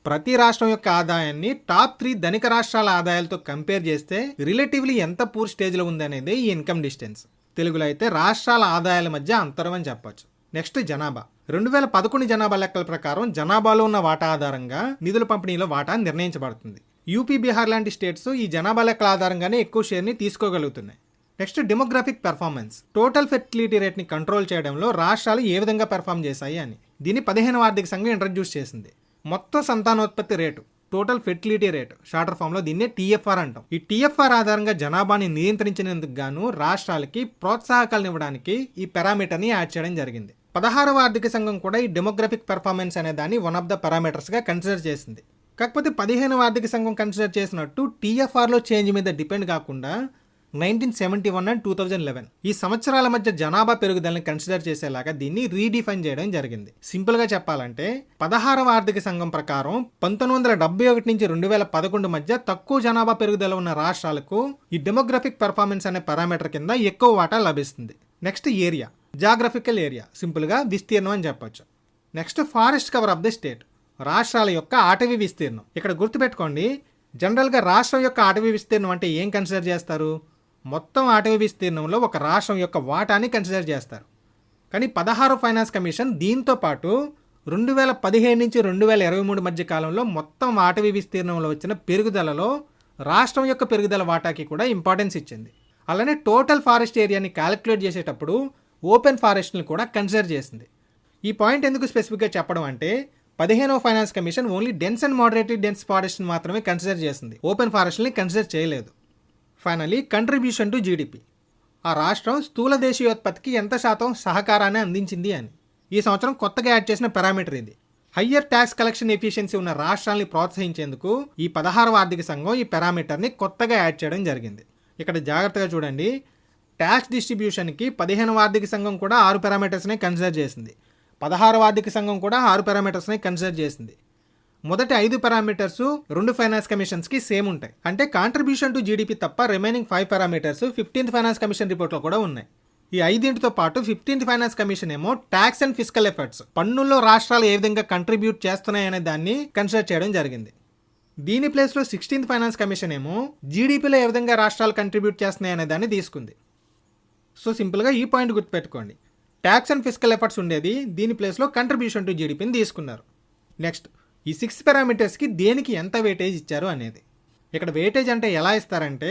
ప్రతి రాష్ట్రం యొక్క ఆదాయాన్ని టాప్ త్రీ ధనిక రాష్ట్రాల ఆదాయాలతో కంపేర్ చేస్తే రిలేటివ్లీ ఎంత పూర్ స్టేజ్లో ఉందనేది ఈ ఇన్కమ్ డిస్టెన్స్ తెలుగులో అయితే రాష్ట్రాల ఆదాయాల మధ్య అంతరం అని చెప్పొచ్చు. నెక్స్ట్ జనాభా. రెండు వేల పదకొండు జనాభా లెక్కల ప్రకారం జనాభాలో ఉన్న వాటా ఆధారంగా నిధుల పంపిణీలో వాటా నిర్ణయించబడుతుంది. యూపీ బీహార్ లాంటి స్టేట్స్ ఈ జనాభా లెక్కల ఆధారంగానే ఎక్కువ షేర్ని తీసుకోగలుగుతున్నాయి. Next demographic performance. Total fertility రేట్ని control చేయడంలో రాష్ట్రాలు ఏ విధంగా పెర్ఫామ్ చేశాయి అని దీన్ని పదిహేను ఆర్థిక సంఘం ఇంట్రడ్యూస్ చేసింది. మొత్తం సంతానోత్పత్తి rate total fertility rate shorter ఫామ్లో దీన్నే టీఎఫ్ఆర్ అంటాం. ఈ టీఎఫ్ఆర్ ఆధారంగా జనాభాని నియంత్రించినందుకు గాను రాష్ట్రాలకి ప్రోత్సాహకాలను ఇవ్వడానికి ఈ పారామీటర్ని యాడ్ చేయడం జరిగింది. పదహారవ ఆర్థిక సంఘం కూడా ఈ డెమోగ్రఫిక్ పెర్ఫార్మెన్స్ అనే దాన్ని వన్ ఆఫ్ ద పారామీటర్స్గా కన్సిడర్ చేసింది. కాకపోతే పదిహేనవ ఆర్థిక సంఘం కన్సిడర్ చేసినట్టు టీఎఫ్ఆర్లో చేంజ్ మీద డిపెండ్ కాకుండా nineteen seventy one and two thousand eleven ఈ సంవత్సరాల మధ్య జనాభా పెరుగుదలని కన్సిడర్ చేసేలాగా దీన్ని రీడిఫైన్ చేయడం జరిగింది. సింపుల్గా చెప్పాలంటే పదహారవ ఆర్థిక సంఘం ప్రకారం పంతొమ్మిది వందల డెబ్బై ఒకటి నుంచి రెండు వేల పదకొండు మధ్య తక్కువ జనాభా పెరుగుదల ఉన్న రాష్ట్రాలకు ఈ డెమోగ్రఫిక్ పెర్ఫార్మెన్స్ అనే పారామీటర్ కింద ఎక్కువ వాటా లభిస్తుంది. నెక్స్ట్ ఏరియా జాగ్రఫికల్ ఏరియా సింపుల్గా విస్తీర్ణం అని చెప్పొచ్చు. Next forest cover of the state రాష్ట్రాల యొక్క అటవీ విస్తీర్ణం. ఇక్కడ గుర్తుపెట్టుకోండి జనరల్గా రాష్ట్రం యొక్క అటవీ విస్తీర్ణం అంటే ఏం కన్సిడర్ చేస్తారు? మొత్తం అటవీ విస్తీర్ణంలో ఒక రాష్ట్రం యొక్క వాటాని కన్సిడర్ చేస్తారు. కానీ పదహారు ఫైనాన్స్ కమిషన్ దీంతో పాటు రెండు వేల పదిహేను నుంచి రెండు వేల ఇరవై మూడు మధ్య కాలంలో మొత్తం అటవీ విస్తీర్ణంలో వచ్చిన పెరుగుదలలో రాష్ట్రం యొక్క పెరుగుదల వాటాకి కూడా ఇంపార్టెన్స్ ఇచ్చింది. అలానే టోటల్ ఫారెస్ట్ ఏరియాని క్యాలిక్యులేట్ చేసేటప్పుడు ఓపెన్ ఫారెస్ట్ని కూడా కన్సిడర్ చేసింది. ఈ పాయింట్ ఎందుకు స్పెసిఫిక్గా చెప్పడం అంటే పదిహేనో finance commission only dense and moderated dense ఫారెస్ట్ని మాత్రమే కన్సిడర్ చేసింది. ఓపెన్ ఫారెస్ట్ని కన్సిడర్ చేయలేదు. ఫైనలీ కంట్రిబ్యూషన్ టు జీడిపి ఆ రాష్ట్రం స్థూల దేశీయోత్పత్తికి ఎంత శాతం సహకారాన్ని అందించింది అని. ఈ సంవత్సరం కొత్తగా యాడ్ చేసిన పారామీటర్ ఇది. హయ్యర్ ట్యాక్స్ కలెక్షన్ ఎఫిషియన్సీ ఉన్న రాష్ట్రాల్ని ప్రోత్సహించేందుకు ఈ పదహారవ ఆర్థిక సంఘం ఈ పారామీటర్ని కొత్తగా యాడ్ చేయడం జరిగింది. ఇక్కడ జాగ్రత్తగా చూడండి ట్యాక్స్ డిస్ట్రిబ్యూషన్కి పదిహేను ఆర్థిక సంఘం కూడా ఆరు పారామీటర్స్నే కన్సిడర్ చేసింది. పదహారు ఆర్థిక సంఘం కూడా ఆరు పారామీటర్స్నే కన్సిడర్ చేసింది. మొదటి ఐదు పారామీటర్స్ రెండు ఫైనాన్స్ కమిషన్స్కి సేమ్ ఉంటాయి. అంటే కాంట్రిబ్యూషన్ టు జీడిపి తప్ప remaining five parameters fifteenth finance commission రిపోర్ట్లో కూడా ఉన్నాయి. ఈ ఐదింటితో పాటు ఫిఫ్టీన్త్ ఫైనాన్స్ కమిషన్ ఏమో ట్యాక్స్ అండ్ ఫిజికల్ ఎఫర్ట్స్ పన్నుల్లో రాష్ట్రాలు ఏ విధంగా కంట్రిబ్యూట్ చేస్తున్నాయనే దాన్ని కన్సిడర్ చేయడం జరిగింది. దీని ప్లేస్లో సిక్స్టీన్త్ ఫైనాన్స్ కమిషన్ ఏమో జీడిపిలో ఏ విధంగా రాష్ట్రాలు కంట్రిబ్యూట్ చేస్తున్నాయనే దాన్ని తీసుకుంది. సో సింపుల్గా ఈ పాయింట్ గుర్తుపెట్టుకోండి. ట్యాక్స్ అండ్ ఫిజికల్ ఎఫర్ట్స్ ఉండేది దీని ప్లేస్లో కంట్రిబ్యూషన్ టు జీడిపిని తీసుకున్నారు. నెక్స్ట్ ఈ సిక్స్ పారామీటర్స్కి దేనికి ఎంత వెయిటేజ్ ఇచ్చారు అనేది. ఇక్కడ వెయిటేజ్ అంటే ఎలా ఇస్తారంటే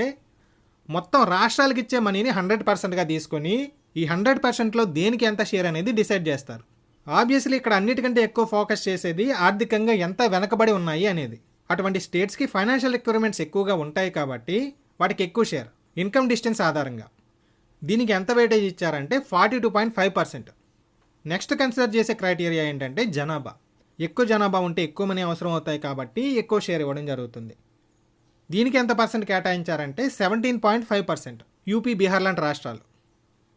మొత్తం రాష్ట్రాలకు ఇచ్చే మనీని హండ్రెడ్ పర్సెంట్గా తీసుకొని ఈ హండ్రెడ్ పర్సెంట్లో దేనికి ఎంత షేర్ అనేది డిసైడ్ చేస్తారు. ఆబ్వియస్లీ ఇక్కడ అన్నిటికంటే ఎక్కువ ఫోకస్ చేసేది ఆర్థికంగా ఎంత వెనకబడి ఉన్నాయి అనేది. అటువంటి స్టేట్స్కి ఫైనాన్షియల్ రిక్వైర్మెంట్స్ ఎక్కువగా ఉంటాయి కాబట్టి వాటికి ఎక్కువ షేర్ ఇన్కమ్ డిస్టెన్స్ ఆధారంగా. దీనికి ఎంత వెయిటేజ్ ఇచ్చారంటే forty two point five percent next consider చేసే క్రైటీరియా ఏంటంటే జనాభా. ఎక్కువ జనాభా ఉంటే ఎక్కువ మనీ అవసరం అవుతాయి కాబట్టి ఎక్కువ షేర్ ఇవ్వడం జరుగుతుంది. దీనికి ఎంత percent కేటాయించారంటే seventeen point five percent UP Bihar లాంటి రాష్ట్రాలు.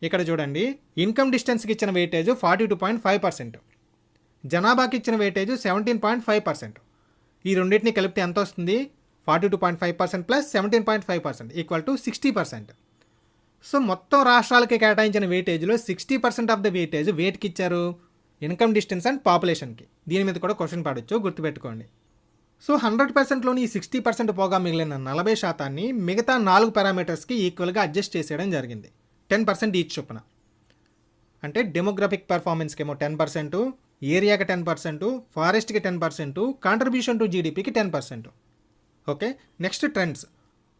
ఇక్కడ చూడండి ఇన్కమ్ డిస్టెన్స్కి ఇచ్చిన weightage forty two point five percent జనాభాకి ఇచ్చిన weightage seventeen point five percent ఈ రెండింటిని కలిపితే ఎంత వస్తుంది? Forty two point five percent plus seventeen point five percent equal to sixty percent so మొత్తం రాష్ట్రాలకి కేటాయించిన వెయిటేజ్లో sixty percent of the weightage వేటికి ఇచ్చారు. ఇన్కమ్ డిస్టెన్స్ అండ్ పాపులేషన్కి దీని మీద కూడా క్వశ్చన్ పడవచ్చు గుర్తుపెట్టుకోండి. సో హండ్రెడ్ పర్సెంట్లోని ఈ సిక్స్టీ పర్సెంట్ పోగా మిగిలిన నలభై శాతాన్ని మిగతా నాలుగు పారామీటర్స్కి ఈక్వల్గా అడ్జస్ట్ చేసేయడం జరిగింది. టెన్ పర్సెంట్ ఈచ్ చొప్పున. అంటే డెమోగ్రఫిక్ పర్ఫార్మెన్స్కి ఏమో టెన్ పర్సెంట్ ఏరియాకి టెన్ పర్సెంట్ ఫారెస్ట్కి ten percent contribution to జీడిపికి ten percent okay next trends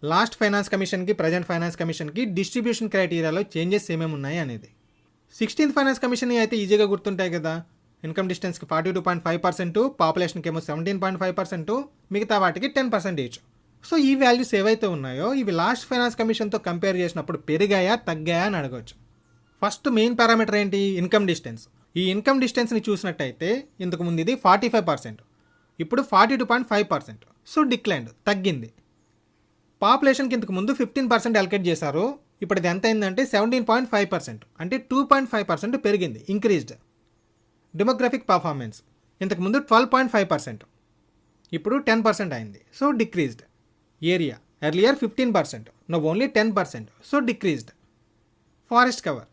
last finance కమిషన్కి ప్రజెంట్ ఫైనాన్స్ కమిషన్కి డిస్ట్రిబ్యూషన్ క్రైటీరియాలో చేంజెస్ ఏమేమి ఉన్నాయి అనేది. సిక్స్టీన్త్ ఫైనాన్స్ కమిషన్ అయితే ఈజీగా గుర్తుంటాయి కదా. Income డిస్టెన్స్కి forty two point five percent పాపులేషన్కి ఏమో సెవెంటీన్ పాయింట్ ఫైవ్ పర్సెంట్ మిగతా వాటికి టెన్ పర్సెంట్ సో ఈ వాల్యూస్ ఏవైతే ఉన్నాయో ఇవి లాస్ట్ ఫైనాన్స్ కమిషన్తో కంపేర్ చేసినప్పుడు పెరిగాయా తగ్గాయా అని అడగవచ్చు ఫస్ట్ మెయిన్ పారామీటర్ ఏంటి? Income distance. ఈ ఇన్కమ్ డిస్టెన్స్ని చూసినట్టయితే ఇంతకుముందు ఇది ఫార్టీ ఫైవ్ పర్సెంట్ ఇప్పుడు forty two point five percent. So decline తగ్గింది. పాపులేషన్కి ఇంతకు ముందు ఫిఫ్టీన్ పర్సెంట్ అలకేట్ చేశారు. ఇప్పుడు ఇది ఎంత అయిందంటే సెవెంటీన్ పాయింట్ ఫైవ్ పర్సెంట్. అంటే టూ పాయింట్ ఫైవ్ పర్సెంట్ పెరిగింది ఇంక్రీజ్డ్ డెమోగ్రఫిక్ పర్ఫార్మెన్స్ ఇంతకు ముందు ట్వెల్వ్ పాయింట్ ఫైవ్ పర్సెంట్. ఇప్పుడు టెన్ పర్సెంట్ అయింది. So decreased area earlier fifteen percent. No only ten percent. So decreased forest cover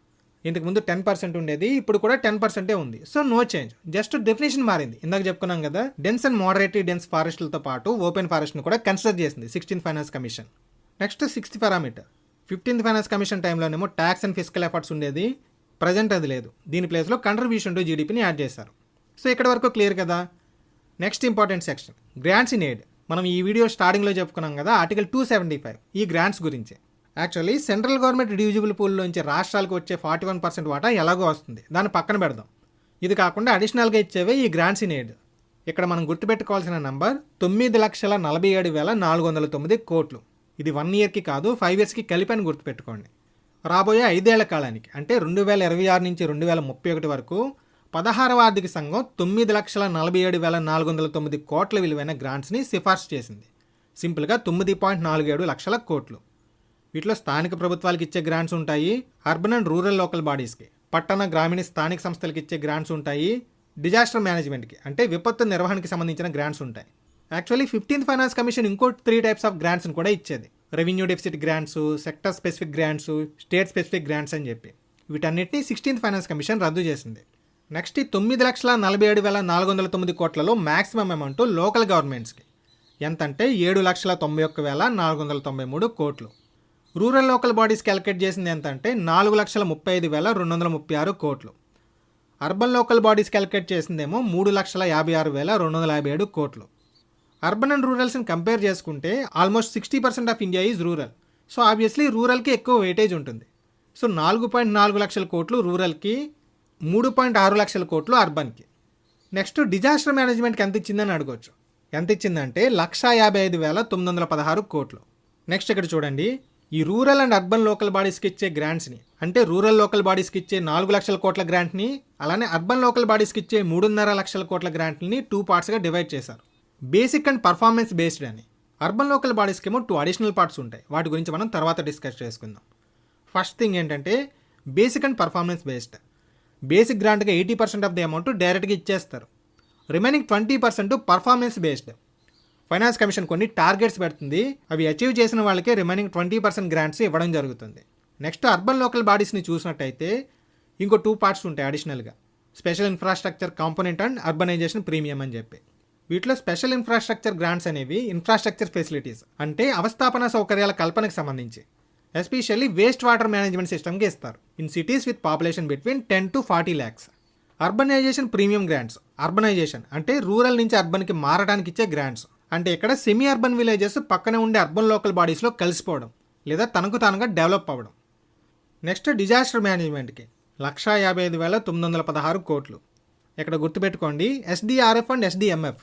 ఇంతకు ముందు ten percent ఉండేది ఇప్పుడు కూడా టెన్ పర్సెంటే ఉంది. So no change. Just definition మారింది. ఇందాక చెప్పుకున్నాం కదా డెన్స్ అండ్ మోడరేటివ్ డెన్స్ ఫారెస్ట్లతో పాటు ఓపెన్ ఫారెస్ట్ను కూడా కన్సిడర్ చేసింది sixteen finance commission. Next sixth parameter. Fifteenth finance commission టైంలోనేమో tax and physical efforts ఉండేది ప్రజెంట్ అది లేదు. దీని ప్లేస్లో కంట్రిబ్యూషన్ టు జీడిపిని యాడ్ చేశారు. సో ఇక్కడ వరకు క్లియర్ కదా? Next important section. Grants in aid. మనం ఈ వీడియో స్టార్టింగ్లో చెప్పుకున్నాం కదా ఆర్టికల్ టూ సెవెంటీ ఫైవ్ ఈ గ్రాంట్స్ గురించి. యాక్చువల్లీ సెంట్రల్ గవర్నమెంట్ రిడ్యూజిబుల్ పూల్లోంచి రాష్ట్రాలకు వచ్చే ఫార్టీ వన్ పర్సెంట్ వాటా ఎలాగో వస్తుంది. దాన్ని పక్కన పెడదాం. ఇది కాకుండా అడిషనల్గా ఇచ్చేవే ఈ గ్రాంట్స్ ఇన్ ఎయిడ్ ఇక్కడ మనం గుర్తుపెట్టుకోవాల్సిన నంబర్ తొమ్మిది లక్షల నలభై ఏడు వేల నాలుగు వందల తొమ్మిది కోట్లు. ఇది వన్ ఇయర్కి కాదు ఫైవ్ ఇయర్స్కి కలిపి అని గుర్తుపెట్టుకోండి. రాబోయే ఐదేళ్ళ కాలానికి అంటే రెండు వేల ఇరవై ఆరు నుంచి రెండు వేల ముప్పై ఒకటి వరకు పదహారవ ఆర్థిక సంఘం తొమ్మిది లక్షల నలభై ఏడు వేల నాలుగు వందల తొమ్మిది కోట్ల విలువైన గ్రాంట్స్ని సిఫార్సు చేసింది. సింపుల్గా తొమ్మిది పాయింట్ నాలుగు ఏడు లక్షల కోట్లు. వీటిలో స్థానిక ప్రభుత్వాలకు ఇచ్చే గ్రాంట్స్ ఉంటాయి అర్బన్ అండ్ రూరల్ లోకల్ బాడీస్కి పట్టణ గ్రామీణ స్థానిక సంస్థలకు ఇచ్చే గ్రాంట్స్ ఉంటాయి డిజాస్టర్ మేనేజ్మెంట్కి అంటే విపత్తు నిర్వహణకి సంబంధించిన గ్రాంట్స్ ఉంటాయి. యాక్చువల్లీ ఫిఫ్టీన్త్ ఫైనాన్స్ కమిషన్ ఇంకో త్రీ టైప్స్ ఆఫ్ గ్రాంట్స్ని కూడా ఇచ్చేది. Revenue deficit grants sector specific grants state specific grants అని చెప్పి. వీటన్నిటిని సిక్స్టీన్త్ ఫైనాన్స్ కమిషన్ రద్దు చేసింది. నెక్స్ట్ ఈ తొమ్మిది లక్షల నలభై ఏడు వేల నాలుగు వందల తొమ్మిది కోట్లలో మ్యాక్సిమం అమౌంట్ లోకల్ గవర్నమెంట్స్కి ఎంతంటే ఏడు లక్షల తొంభై ఒక్క వేల నాలుగు వందల తొంభై మూడు కోట్లు. రూరల్ లోకల్ బాడీస్ క్యాలిక్యులేట్ చేసింది ఎంతంటే నాలుగు లక్షల ముప్పై ఐదు వేల రెండు వందల ముప్పై ఆరు కోట్లు. అర్బన్ లోకల్ బాడీస్ క్యాలిక్యులేట్ చేసిందేమో మూడు లక్షల యాభై ఆరు వేల రెండు వందల యాభై ఏడు కోట్లు. అర్బన్ అండ్ రూరల్స్ని కంపేర్ చేసుకుంటే almost sixty percent of India is rural. So obviously రూరల్కి ఎక్కువ వెయిటేజ్ ఉంటుంది. సో నాలుగు పాయింట్ నాలుగు లక్షల కోట్లు రూరల్కి మూడు పాయింట్ ఆరు లక్షల కోట్లు అర్బన్కి. నెక్స్ట్ డిజాస్టర్ మేనేజ్మెంట్కి ఎంత ఇచ్చిందని అడగవచ్చు ఎంత ఇచ్చిందంటే లక్షా యాభై ఐదు వేల తొమ్మిది వందల పదహారు కోట్లు. నెక్స్ట్ ఇక్కడ చూడండి. ఈ రూరల్ అండ్ అర్బన్ లోకల్ బాడీస్కి ఇచ్చే గ్రాంట్స్ని. అంటే రూరల్ లోకల్ బాడీస్కి ఇచ్చే నాలుగు లక్షల కోట్ల గ్రాంట్ని అలానే అర్బన్ లోకల్ బాడీస్కి ఇచ్చే మూడున్నర లక్షల కోట్ల గ్రాంట్ని టూ పార్ట్స్గా డివైడ్ చేశారు. బేసిక్ అండ్ పర్ఫార్మెన్స్ బేస్డ్ అని. అర్బన్ లోకల్ బాడీస్కి ఏమో టూ అడిషనల్ పార్ట్స్ ఉంటాయి. వాటి గురించి మనం తర్వాత డిస్కస్ చేసుకుందాం. ఫస్ట్ థింగ్ ఏంటంటే basic and performance based. Basic గ్రాంట్గా eighty percent of the amount డైరెక్ట్గా ఇచ్చేస్తారు. Remaining twenty percent performance based. Finance commission కొన్ని టార్గెట్స్ పెడుతుంది. అవి అచీవ్ చేసిన వాళ్ళకే రిమైనింగ్ ట్వంటీ పర్సెంట్ గ్రాంట్స్ ఇవ్వడం జరుగుతుంది. నెక్స్ట్ అర్బన్ లోకల్ బాడీస్ని చూసినట్టయితే ఇంకో టూ పార్ట్స్ ఉంటాయి అడిషనల్గా. Special infrastructure component and urbanisation premium అని చెప్పి. వీటిలో స్పెషల్ ఇన్ఫ్రాస్ట్రక్చర్ గ్రాంట్స్ అనేవి ఇన్ఫ్రాస్ట్రక్చర్ ఫెసిలిటీస్ అంటే అవస్థాపన సౌకర్యాల కల్పనకు సంబంధించి. ఎస్పెషల్లీ వేస్ట్ వాటర్ మేనేజ్మెంట్ సిస్టమ్కి ఇస్తారు. In cities with population between ten to forty lakhs. Urbanisation premium grants urbanisation అంటే రూరల్ నుంచి అర్బన్కి మారడానికి ఇచ్చే గ్రాంట్స్. అంటే ఇక్కడ సెమీ అర్బన్ విలేజెస్ పక్కనే ఉండే అర్బన్ లోకల్ బాడీస్లో కలిసిపోవడం లేదా తనకు తానుగా డెవలప్ అవ్వడం. నెక్స్ట్ డిజాస్టర్ మేనేజ్మెంట్కి లక్షా యాభై ఐదు వేల తొమ్మిది వందల పదహారు కోట్లు. ఇక్కడ గుర్తుపెట్టుకోండి SDRF and SDMF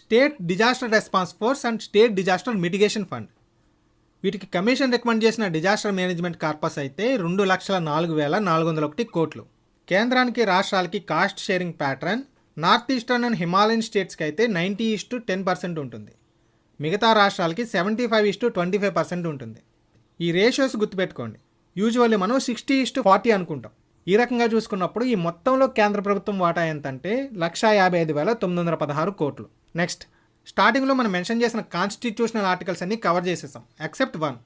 state disaster response force and state disaster mitigation fund వీటికి కమిషన్ రికమెండ్ చేసిన డిజాస్టర్ మేనేజ్మెంట్ కార్పస్ అయితే రెండు లక్షల నాలుగు వేల నాలుగు వందల ఒకటి కోట్లు. కేంద్రానికి రాష్ట్రాలకి cost sharing pattern north eastern and Himalayan స్టేట్స్కి అయితే ninety is to ten percent ఉంటుంది. మిగతా రాష్ట్రాలకి seventy five is to twenty five percent ఉంటుంది. ఈ రేషియోస్ గుర్తుపెట్టుకోండి. యూజువల్లీ మనం సిక్స్టీ ఇస్టు ఫార్టీ అనుకుంటాం. ఈ రకంగా చూసుకున్నప్పుడు ఈ మొత్తంలో కేంద్ర ప్రభుత్వం వాటా ఎంతంటే లక్షా యాభై ఐదు వేల తొమ్మిది వందల పదహారు కోట్లు. నెక్స్ట్ స్టార్టింగ్లో మనం మెన్షన్ చేసిన కాన్స్టిట్యూషనల్ ఆర్టికల్స్ అన్ని కవర్ చేసేసాం. Except one.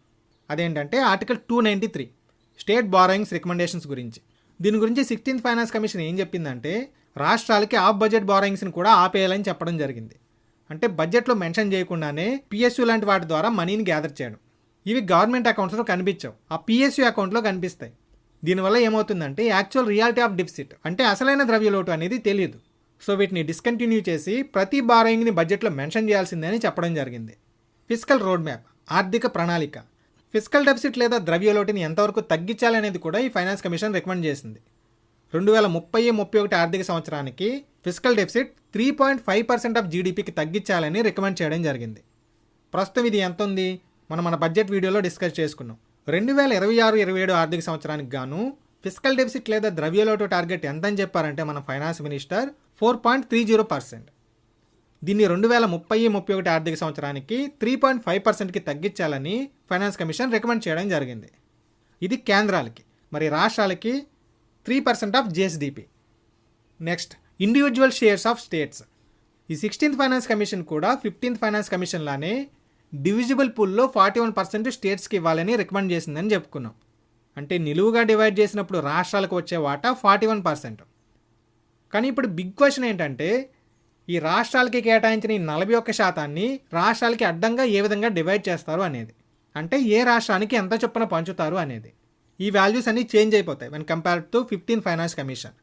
అదేంటంటే article two ninety three. State borrowings recommendations గురించి. దీని గురించి సిక్స్టీన్త్ ఫైనాన్స్ కమిషన్ ఏం చెప్పిందంటే రాష్ట్రాలకి ఆఫ్ బడ్జెట్ బారోయింగ్స్ని కూడా ఆపేయాలని చెప్పడం జరిగింది. అంటే బడ్జెట్లో మెన్షన్ చేయకుండానే పిఎస్యు లాంటి వాటి ద్వారా మనీని గ్యాదర్ చేయడం. ఇవి గవర్నమెంట్ అకౌంట్స్లో కనిపించవు. ఆ పిఎస్యు అకౌంట్లో కనిపిస్తాయి. దీనివల్ల ఏమవుతుందంటే యాక్చువల్ రియాలిటీ ఆఫ్ డిఫిసిట్ అంటే అసలైన ద్రవ్యలోటు అనేది తెలియదు. సో వీటిని డిస్కంటిన్యూ చేసి ప్రతి బారోయింగ్ని బడ్జెట్లో మెన్షన్ చేయాల్సిందని చెప్పడం జరిగింది. ఫిజికల్ రోడ్ మ్యాప్ ఆర్థిక ప్రణాళిక. ఫిజికల్ డెఫిసిట్ లేదా ద్రవ్యలోటుని ఎంతవరకు తగ్గించాలనేది కూడా ఈ ఫైనాన్స్ కమిషన్ రికమెండ్ చేసింది. రెండు వేల ముప్పై ముప్పై ఒకటి ఆర్థిక సంవత్సరానికి physical deficit three point five percent of జీడిపికి తగ్గించాలని రికమెండ్ చేయడం జరిగింది. ప్రస్తుతం ఇది ఎంత ఉంది మనం మన బడ్జెట్ వీడియోలో డిస్కస్ చేసుకున్నాం. రెండు వేల ఇరవై ఆరు ఇరవై ఏడు ఆర్థిక సంవత్సరానికి గాను ఫిజికల్ డెఫిసిట్ లేదా ద్రవ్యలోటు టార్గెట్ ఎంత అని చెప్పారంటే మన finance minister four point three zero percent. దీన్ని రెండు వేల ముప్పై ముప్పై ఒకటి ఆర్థిక సంవత్సరానికి త్రీ పాయింట్ ఫైవ్ పర్సెంట్కి తగ్గించాలని ఫైనాన్స్ కమిషన్ రికమెండ్ చేయడం జరిగింది. ఇది కేంద్రాలకి మరి రాష్ట్రాలకి three percent of GSDP next individual shares of states ఈ సిక్స్టీన్త్ ఫైనాన్స్ కమిషన్ కూడా ఫిఫ్టీన్త్ ఫైనాన్స్ కమిషన్ లానే డివిజిబుల్ పూల్లో ఫార్టీ వన్ పర్సెంట్ స్టేట్స్కి ఇవ్వాలని రికమెండ్ చేసిందని చెప్పుకున్నాం. అంటే నిలువుగా డివైడ్ చేసినప్పుడు రాష్ట్రాలకు వచ్చే వాటా ఫార్టీ వన్ పర్సెంట్ కానీ ఇప్పుడు బిగ్ క్వశ్చన్ ఏంటంటే ఈ రాష్ట్రాలకి కేటాయించిన ఈ నలభై ఒక్క శాతాన్ని రాష్ట్రాలకి అడ్డంగా ఏ విధంగా డివైడ్ చేస్తారు అనేది. అంటే ఏ రాష్ట్రానికి ఎంత చొప్పున పంచుతారు అనేది. ఈ వాల్యూస్ అన్నీ చేంజ్ అయిపోతాయి when compare to fifteen finance commission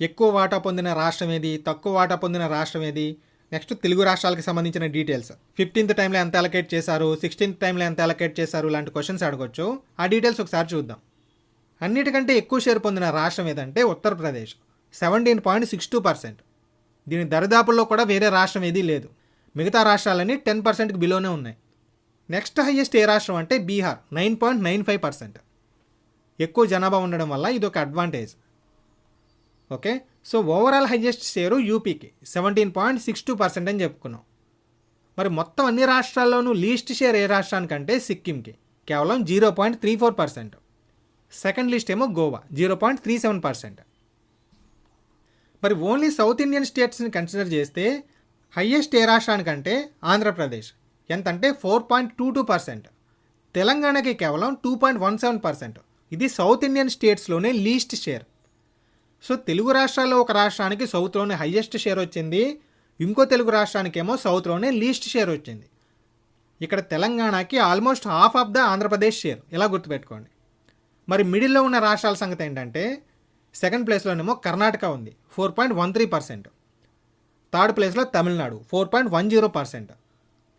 ఎక్కువ వాటా పొందిన రాష్ట్రం ఏది? తక్కువ వాటా పొందిన రాష్ట్రం ఏది? నెక్స్ట్ తెలుగు రాష్ట్రాలకు సంబంధించిన డీటెయిల్స్ ఫిఫ్టీన్త్ టైంలో ఎంత అలకేట్ చేశారు? సిక్స్టీన్త్ టైంలో ఎంత అలకేట్ చేశారు? లాంటి క్వశ్చన్స్ అడగొచ్చు. ఆ డీటెయిల్స్ ఒకసారి చూద్దాం. అన్నిటికంటే ఎక్కువ షేర్ పొందిన రాష్ట్రం ఏదంటే Uttar Pradesh. Seventeen point six two percent దీని దరిదాపుల్లో కూడా వేరే రాష్ట్రం ఏదీ లేదు. మిగతా రాష్ట్రాలన్నీ టెన్ పర్సెంట్కి బిలోనే ఉన్నాయి. నెక్స్ట్ హైయెస్ట్ ఏ రాష్ట్రం అంటే Bihar. Nine point nine five percent ఎక్కువ జనాభా ఉండడం వల్ల ఇది ఒక advantage okay? So overall highest share యూపీకి seventeen point six two percent అని చెప్పుకున్నాం. మరి మొత్తం అన్ని రాష్ట్రాల్లోనూ లీస్ట్ షేర్ ఏ రాష్ట్రానికంటే సిక్కింకి కేవలం zero point three four percent second list ఏమో Goa zero point three seven percent మరి ఓన్లీ సౌత్ ఇండియన్ స్టేట్స్ని కన్సిడర్ చేస్తే హయ్యెస్ట్ ఏ రాష్ట్రానికంటే ఆంధ్రప్రదేశ్. ఎంతంటే four point two two percent తెలంగాణకి కేవలం two point one seven percent ఇది సౌత్ ఇండియన్ స్టేట్స్లోనే లీస్ట్ షేర్. సో తెలుగు రాష్ట్రాల్లో ఒక రాష్ట్రానికి సౌత్లోనే హయ్యెస్ట్ షేర్ వచ్చింది. ఇంకో తెలుగు రాష్ట్రానికేమో సౌత్లోనే లీస్ట్ షేర్ వచ్చింది. ఇక్కడ తెలంగాణకి almost half of the Andhra Pradesh share. ఇలా గుర్తుపెట్టుకోండి. మరి మిడిల్లో ఉన్న రాష్ట్రాల సంగతి ఏంటంటే సెకండ్ ప్లేస్లోనేమో కర్ణాటక ఉంది four point one three percent. Third ప్లేస్లో Tamil Nadu four point one zero percent.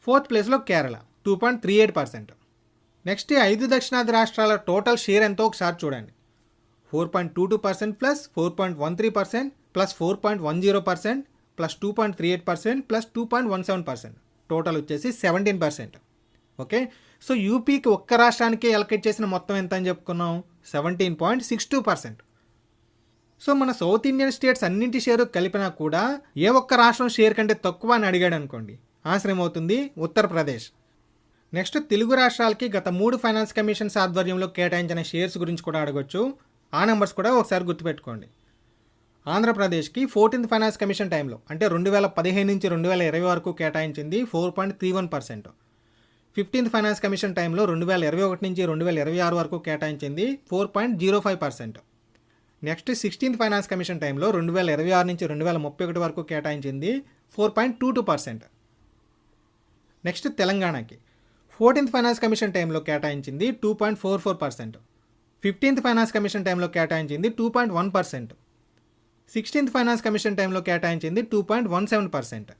Fourth ప్లేస్లో Kerala two point three eight percent. Next ఐదు దక్షిణాది రాష్ట్రాల టోటల్ షేర్ ఎంతో ఒకసారి చూడండి. Four point two two percent plus four point one three percent plus four point one zero percent plus two point three eight percent plus two point one seven percent. Total వచ్చేసి seventeen percent. Okay? So యూపీకి ఒక్క రాష్ట్రానికి allocate చేసిన మొత్తం ఎంత అని చెప్పుకున్నాం? Seventeen point six two percent. So మన south Indian states అన్నింటి షేరు కలిపినా కూడా ఏ ఒక్క రాష్ట్రం షేర్ కంటే తక్కువ అని అడిగాడు అనుకోండి ఆశ్రయం అవుతుంది ఉత్తరప్రదేశ్. నెక్స్ట్ తెలుగు రాష్ట్రాలకి గత మూడు ఫైనాన్స్ కమిషన్స్ ఆధ్వర్యంలో కేటాయించిన షేర్స్ గురించి కూడా అడగొచ్చు. ఆ నెంబర్స్ కూడా ఒకసారి గుర్తుపెట్టుకోండి. ఆంధ్రప్రదేశ్కి ఫోర్టీన్త్ ఫైనాన్స్ కమిషన్ టైంలో అంటే రెండు వేల పదిహేను నుంచి రెండు వేల ఇరవై వరకు కేటాయించింది four point three one percent. Fifteenth finance commission టైంలో రెండు వేల ఇరవై ఒకటి నుంచి రెండు వేల ఇరవై ఆరు వరకు కేటాయించింది four point zero five percent. Next sixteenth finance commission టైంలో రెండు వేల ఇరవై ఆరు నుంచి రెండు వేల ముప్పై ఒకటి వరకు కేటాయించింది four point two two percent. Next తెలంగాణకి ఫోర్టీన్త్ ఫైనాన్స్ కమిషన్ టైంలో కేటాయించింది two point four four percent. Fifteenth finance commission టైంలో కేటాయించింది two point one percent. Sixteenth finance commission టైంలో కేటాయించింది two point one seven percent.